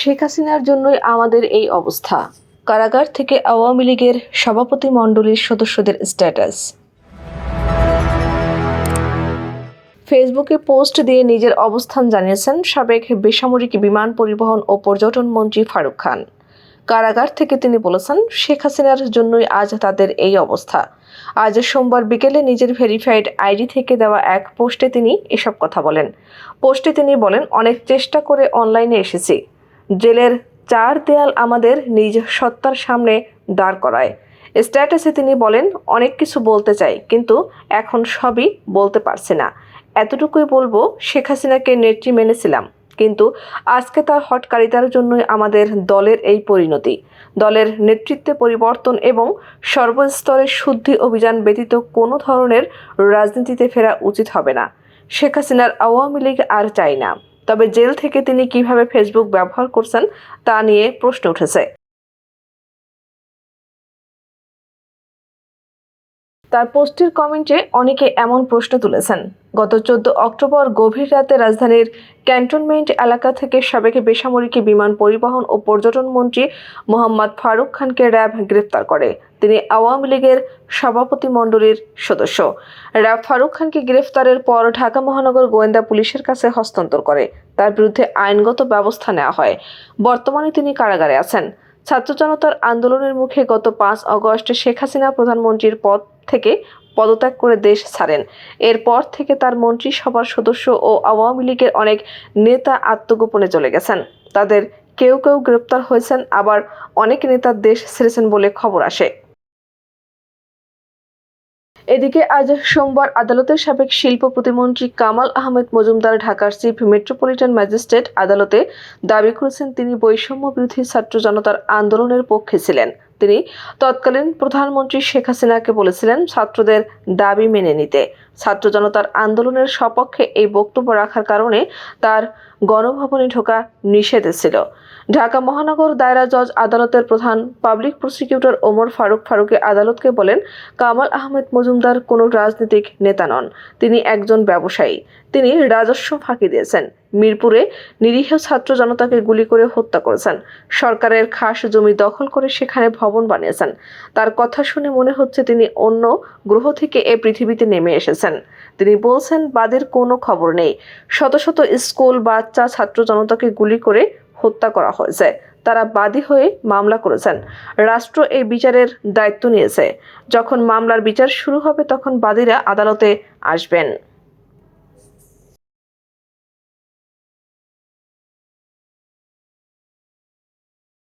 শেখ হাসিনার জন্যই আমাদের এই অবস্থা। কারাগার থেকে আওয়ামী লীগের সভাপতি মণ্ডলীর সদস্যদের স্ট্যাটাস। ফেসবুকে পোস্ট দিয়ে নিজের অবস্থান জানিয়েছেন সাবেক বেসামরিক বিমান পরিবহন ও পর্যটন মন্ত্রী ফারুক খান। কারাগার থেকে তিনি বলেছেন, শেখ হাসিনার জন্যই আজ তাদের এই অবস্থা। আজ সোমবার বিকেলে নিজের ভেরিফাইড আইডি থেকে দেওয়া এক পোস্টে তিনি এসব কথা বলেন। পোস্টে তিনি বলেন, অনেক চেষ্টা করে অনলাইনে এসেছি। জেলের চার দেয়াল আমাদের নিজ সত্তার সামনে দাঁড় করায়। স্ট্যাটাসে তিনি বলেন, অনেক কিছু বলতে চাই, কিন্তু এখন সবই বলতে পারছি না। এতটুকুই বলব, শেখ হাসিনাকে নেত্রী মেনেছিলাম, কিন্তু আজকে তার হটকারিতার জন্যই আমাদের দলের এই পরিণতি। দলের নেতৃত্বে পরিবর্তন এবং সর্বস্তরের শুদ্ধি অভিযান ব্যতীত কোনো ধরনের রাজনীতিতে ফেরা উচিত হবে না। শেখ হাসিনার আওয়ামী লীগ আর চাই না। তবে জেল থেকে তিনি কীভাবে ফেসবুক ব্যবহার করছেন তা নিয়ে প্রশ্ন উঠেছে। তার পোস্টের কমেন্টে অনেকে এমন প্রশ্ন তুলেছেন। গত চোদ্দ অক্টোবর গভীর রাতে রাজধানীর ক্যান্টনমেন্ট এলাকা থেকে সাবেক বেসামরিক বিমান পরিবহন ও পর্যটন মন্ত্রী মোহাম্মদ ফারুক খানকে র্যাব গ্রেফতার করে। তিনি আওয়ামী লীগের সভাপতি মণ্ডলীর সদস্য। র্যাব ফারুক খানকে গ্রেফতারের পর ঢাকা মহানগর গোয়েন্দা পুলিশের কাছে হস্তান্তর করে। তার বিরুদ্ধে আইনগত ব্যবস্থা নেওয়া হয়। বর্তমানে তিনি কারাগারে আছেন। ছাত্র জনতার আন্দোলনের মুখে গত পাঁচ অগস্ট শেখ হাসিনা প্রধানমন্ত্রীর পদ থেকে পদত্যাগ করে দেশ ছাড়েন। এরপর থেকে তার মন্ত্রিসভার সদস্য ও আওয়ামী লীগের অনেক নেতা আত্মগোপনে চলে গেছেন। তাদের কেউ কেউ গ্রেপ্তার হয়েছেন, আবার অনেক নেতা দেশ ছেড়েছেন বলে খবর আসে। এদিকে আজ সোমবার আদালতের সাবেক শিল্প প্রতিমন্ত্রী কামাল আহমেদ মজুমদার ঢাকার চিফ মেট্রোপলিটন ম্যাজিস্ট্রেট আদালতে দাবি করেছেন তিনি বৈষম্য বিরোধী ছাত্র জনতার আন্দোলনের পক্ষে ছিলেন। তিনি তৎকালীন প্রধানমন্ত্রী শেখ হাসিনাকে বলেছিলেন, ছাত্রদের দাবি মেনে নিতে। ছাত্র জনতার আন্দোলনের সপক্ষে এই বক্তব্য রাখার কারণে তার গণভবনে ঢোকা নিষেধ ছিল। ঢাকা মহানগর দায়রা জজ আদালতের প্রধান পাবলিক প্রসিকিউটর ওমর ফারুক ফারুকে আদালতকে বলেন, কামাল আহমেদ মজুমদার কোনো রাজনৈতিক নেতা নন, তিনি একজন ব্যবসায়ী। তিনি রাজস্ব ফাঁকি দিয়েছেন। মিরপুরে নিরীহ ছাত্র জনতাকে গুলি করে হত্যা করেছেন। সরকারের খাস জমি দখল করে সেখানে ভবন বানিয়েছেন। তার কথা শুনে মনে হচ্ছে তিনি অন্য গ্রহ থেকে এ পৃথিবীতে নেমে এসেছেন। তিনি বলছেন, বাদের কোনো খবর নেই। শত শত স্কুল, বাচ্চা, ছাত্র জনতাকে গুলি করে হত্যা করা হয়েছে। তারা বাদী হয়ে মামলা করেছেন। রাষ্ট্র এই বিচারের দায়িত্ব নিয়েছে। যখন মামলার বিচার শুরু হবে, তখন বাদীরা আদালতে আসবেন।